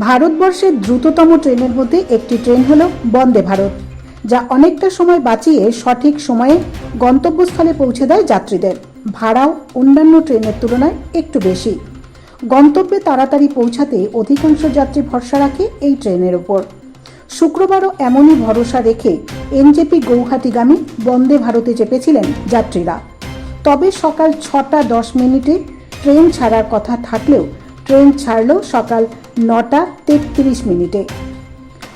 ভারতবর্ষের দ্রুততম ট্রেনের মধ্যে একটি ট্রেন হল বন্দে ভারত, যা অনেকটা সময় বাঁচিয়ে সঠিক সময়ে গন্তব্যস্থলে পৌঁছে দেয় যাত্রীদের। ভাড়াও অন্যান্য ট্রেনের তুলনায় একটু বেশি। গন্তব্যে তাড়াতাড়ি পৌঁছাতে অধিকাংশ যাত্রী ভরসা রাখে এই ট্রেনের ওপর। শুক্রবারও এমনই ভরসা রেখে এনজেপি গৌহাটিগামী বন্দে ভারতে চেপেছিলেন যাত্রীরা। তবে সকাল ছটা দশ মিনিটে ট্রেন ছাড়ার কথা থাকলেও ট্রেন ছাড়ল সকাল নটা তেত্রিশ মিনিটে।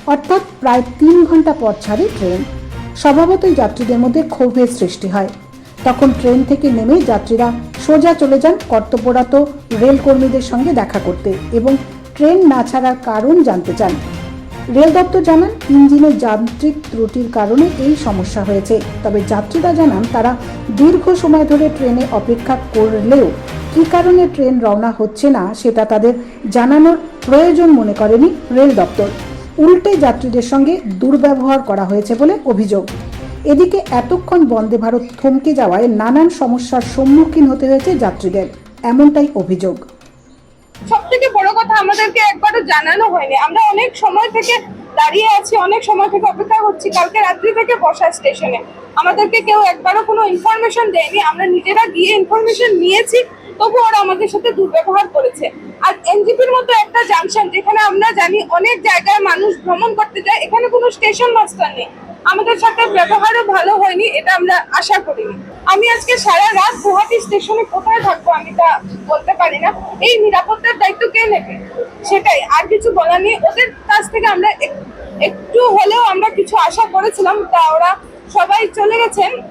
অর্থাৎ প্রায় তিন ঘণ্টা পর ছাড়ে ট্রেন। স্বভাবতই যাত্রীদের মধ্যে ক্ষোভের সৃষ্টি হয়। তখন ট্রেন থেকে নেমে যাত্রীরা সোজা চলে যান কর্তব্যরত রেল কর্মীদের সঙ্গে দেখা করতে এবং ট্রেন না ছাড়ার কারণ জানতে চান। রেল দপ্তর জানান, ইঞ্জিনের যান্ত্রিক ত্রুটির কারণে এই সমস্যা হয়েছে। তবে যাত্রীরা জানান, তারা দীর্ঘ সময় ধরে ট্রেনে অপেক্ষা করলেও কী কারণে ট্রেন রওনা হচ্ছে না, সেটা তাদের জানানোর প্রয়োজন মনে করেনি রেল দপ্তর। উল্টে যাত্রীদের সঙ্গে দুর্ব্যবহার করা হয়েছে বলে অভিযোগ। এদিকে এতক্ষণ বন্দে ভারত থমকে যাওয়ায় নানান সমস্যার সম্মুখীন হতে হয়েছে যাত্রীদের, এমনটাই অভিযোগ। সব থেকে বড় কথা আমাদেরকে একবারও জানানো হয়নি। আমরা অনেক সময় থেকে দাঁড়িয়ে আছি, অনেক সময় থেকে অপেক্ষা করছি, কালকে রাত্রি থেকে বসা স্টেশনে। আমাদেরকে কেউ একবারও কোনো ইনফরমেশন দেয়নি। আমরা নিজেরা গিয়ে ইনফরমেশন নিয়েছি। তবু ওরা আমাদের সাথে দুর্ব্যবহার করেছে। আর এনজিপির মতো একটা জাংশন যেখানে আমরা জানি অনেক জায়গায় মানুষ ভ্রমণ করতে যায়, এখানে কোনো স্টেশন মাস্টার নেই। আমাদের সাথে ব্যবহারও ভালো হয়নি, এটা আমরা আশা করিনি। আমি আজকে সারা রাত গুয়াহাটি স্টেশনে কোথায় থাকব আমি তা বলতে পারি না। এই নিরাপত্তার দায়িত্ব কে নেবে? সেটাই, আর কিছু বলার নেই। ওদের কাছ থেকে আমরা এক- একটু হলেও আমরা কিছু আশা করেছিলাম, তা ওরা সবাই চলে গেছেন।